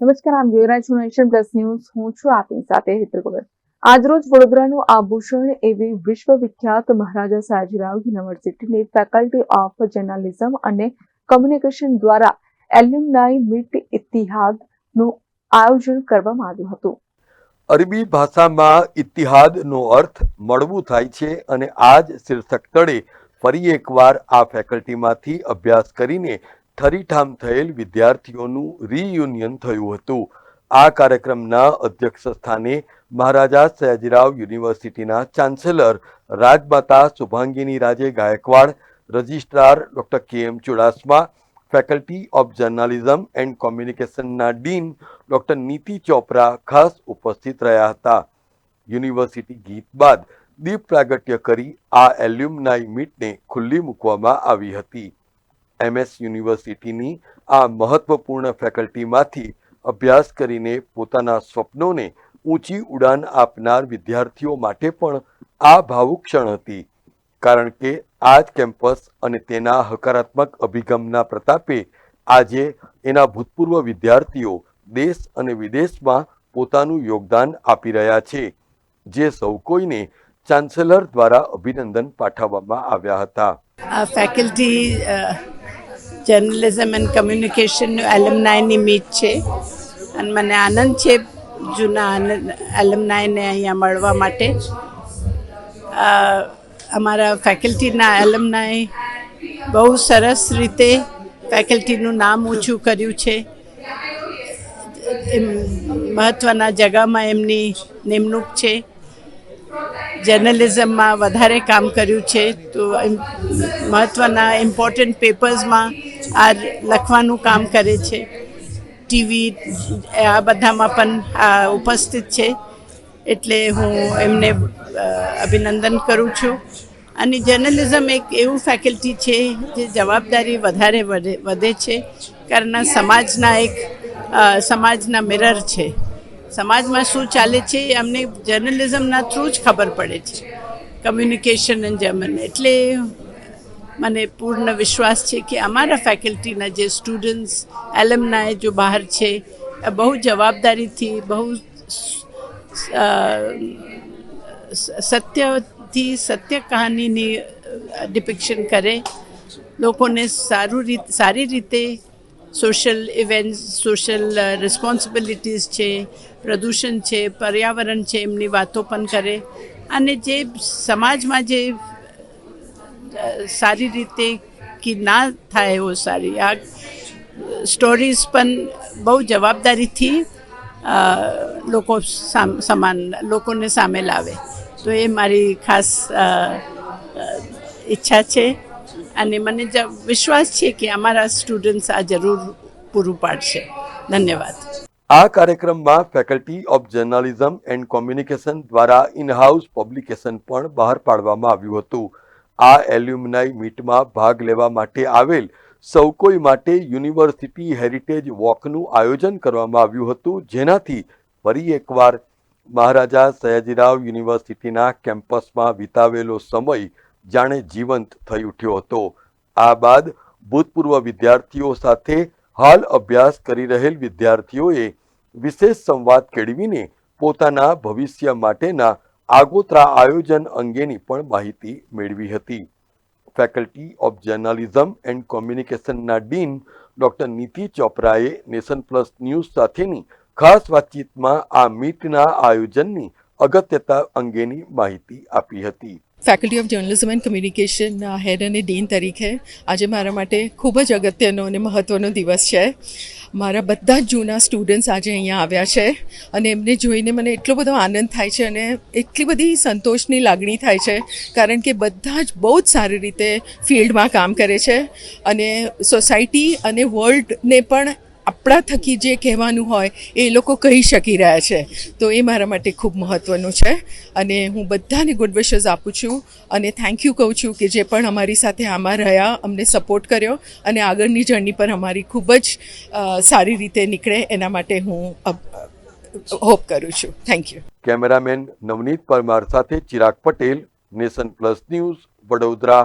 નમસ્કાર, આમ યુવરાજ રહ્યા નેશન પ્લસ ન્યૂઝ હું છું આપની સાથે હેતલ ગોગર આજરોજ વડોદરાનું આભૂષણ એવી વિશ્વવિખ્યાત મહારાજા સયાજીરાવ યુનિવર્સિટીની ફેકલ્ટી ઓફ જર્નાલિઝમ અને કમ્યુનિકેશન દ્વારા એલ્યુમનાઈ મીટ ઇતિહાદનું આયોજન કરવામાં આવ્યું હતું. અરબી ભાષામાં ઇતિહાદનો અર્થ મળવું થાય છે અને આ જ શીર્ષક તળે ફરી એકવાર આ ફેકલ્ટીમાંથી અભ્યાસ કરીને ઠરીઠામ થયેલ વિદ્યાર્થીઓનું રિયુનિયન થયું હતું. આ કાર્યક્રમના અધ્યક્ષ સ્થાને મહારાજા સયાજીરાવ યુનિવર્સિટીના chancellor Rajmata Shubhangini Raje Gaikwad, registrar doctor K M Chudasama, faculty of journalism and કોમ્યુનિકેશનના ડીન ડૉક્ટર નીતિ ચોપરા ખાસ ઉપસ્થિત રહ્યા હતા. યુનિવર્સિટી ગીત બાદ દીપ પ્રાગટ્ય કરી આ એલ્યુમનાઈ મીટને ખુલ્લી મૂકવામાં આવી હતી. એમએસ યુનિવર્સિટીની આ મહત્વપૂર્ણ ફેકલ્ટીમાંથી અભ્યાસ કરીને પોતાના સ્વપ્નોને ઊંચી ઉડાન આપનાર વિદ્યાર્થીઓ માટે પણ આ ભાવુક ક્ષણ હતી. કારણ કે આ જ કેમ્પસ અને તેના હકારાત્મક અભિગમના પ્રતાપે આજે એના ભૂતપૂર્વ વિદ્યાર્થીઓ દેશ અને વિદેશમાં પોતાનું યોગદાન આપી રહ્યા છે, જે સૌ કોઈને ચાન્સેલર દ્વારા અભિનંદન પાઠવવામાં આવ્યા હતા. ફેકલ્ટી જર્નલિઝમ એન્ડ કમ્યુનિકેશનનું એલમનાયની મીટ છે. અને મને આનંદ છે જૂના એલમનાયને અહીંયા મળવા માટે. અમારા ફેકલ્ટીના એલમનાય બહુ સરસ રીતે ફેકલ્ટીનું નામ ઊંચું કર્યું છે. મહત્ત્વના જગામાં એમની નિમણૂક છે. જર્નલિઝમમાં વધારે કામ કર્યું છે. તો મહત્ત્વના ઇમ્પોર્ટન્ટ પેપર્સમાં આ લખવાનું કામ કરે છે. ટીવી આ બધામાં પણ આ ઉપસ્થિત છે. એટલે હું એમને અભિનંદન કરું છું. અને જર્નલિઝમ એક એવું ફેકલ્ટી છે જે જવાબદારી વધારે વધે છે. કારણ સમાજના એક સમાજના મિરર છે. સમાજમાં શું ચાલે છે એ અમને જર્નલિઝમના થ્રુ જ ખબર પડે છે. કમ્યુનિકેશન એન્ડ જર્મન એટલે મને પૂર્ણ વિશ્વાસ છે કે અમારા ફેકલ્ટીના જે સ્ટુડન્ટ્સ એલમનાય જો બહાર છે બહુ જવાબદારીથી, બહુ સત્યથી સત્ય કહાનીની ડિપિક્શન કરે. લોકોને સારું રીત, સારી રીતે સોશિયલ ઇવેન્ટ્સ સોશિયલ રિસ્પોન્સિબિલિટીઝ છે, પ્રદૂષણ છે, પર્યાવરણ છે, એમની વાતો પણ કરે. અને જે સમાજમાં જે સારી રીતે કે ના થાય એવો સારી આ સ્ટોરીઝ પણ બહુ જવાબદારીથી લોકો સામ, સમાન, લોકોને સામે લાવે. તો એ મારી ખાસ ઈચ્છા છે. અને મને વિશ્વાસ છે કે અમારા સ્ટુડન્ટ્સ આ જરૂર પૂરું પાડશે. ધન્યવાદ. આ કાર્યક્રમમાં faculty of journalism and communication દ્વારા ઇન હાઉસ પબ્લિકેશન પણ બહાર પાડવામાં આવ્યું હતું. આ એલ્યુમનાઈ મીટમાં ભાગ લેવા માટે આવેલ સૌ કોઈ માટે યુનિવર્સિટી હેરિટેજ વોકનું આયોજન કરવામાં આવ્યું હતું. જેનાથી ફરી એકવાર મહારાજા સયાજીરાવ યુનિવર્સિટીના કેમ્પસમાં વિતાવેલો સમય જાણે જીવંત થઈ ઉઠ્યો હતો. આ બાદ ભૂતપૂર્વ વિદ્યાર્થીઓ સાથે હાલ અભ્યાસ કરી રહેલ વિદ્યાર્થીઓએ વિશેષ સંવાદ કેળવીને પોતાના ભવિષ્ય માટેના આગોતરા આયોજન અંગેની પણ માહિતી મેળવી હતી. ફેકલ્ટી ઓફ જર્નાલિઝમ એન્ડ કોમ્યુનિકેશનના ડીન ડૉક્ટર નીતિ ચોપરાએ નેશન પ્લસ ન્યૂઝ સાથેની ખાસ વાતચીતમાં આ મીટના આયોજનની અગત્યતા અંગેની માહિતી આપી હતી. Faculty of journalism and communication head અને ડીન તરીકે આજે મારા માટે ખૂબ જ અગત્યનો અને મહત્ત્વનો દિવસ છે. મારા બધા જ જૂના સ્ટુડન્ટ્સ આજે અહીંયા આવ્યા છે અને એમને જોઈને મને એટલો બધો આનંદ થાય છે અને એટલી બધી સંતોષની લાગણી થાય છે કારણ કે બધા જ બહુ જ સારી રીતે ફિલ્ડમાં કામ કરે છે અને સોસાયટી અને વર્લ્ડને પણ આપણા થકી જે કહેવાનું હોય એ લોકો કહી શકી રહ્યા છે. તો એ મારા માટે ખૂબ મહત્ત્વનું છે અને હું બધાને ગુડ વિશેસ આપું છું અને થેન્ક યુ કહું છું કે જે પણ અમારી સાથે આમાં રહ્યા, અમને સપોર્ટ કર્યો અને આગળની જર્ની પર અમારી ખૂબ જ સારી રીતે નીકળે એના માટે હું હોપ કરું છું. Thank you cameraman Navneet Parmar સાથે Chirag Patel, nation plus news, Vadodara.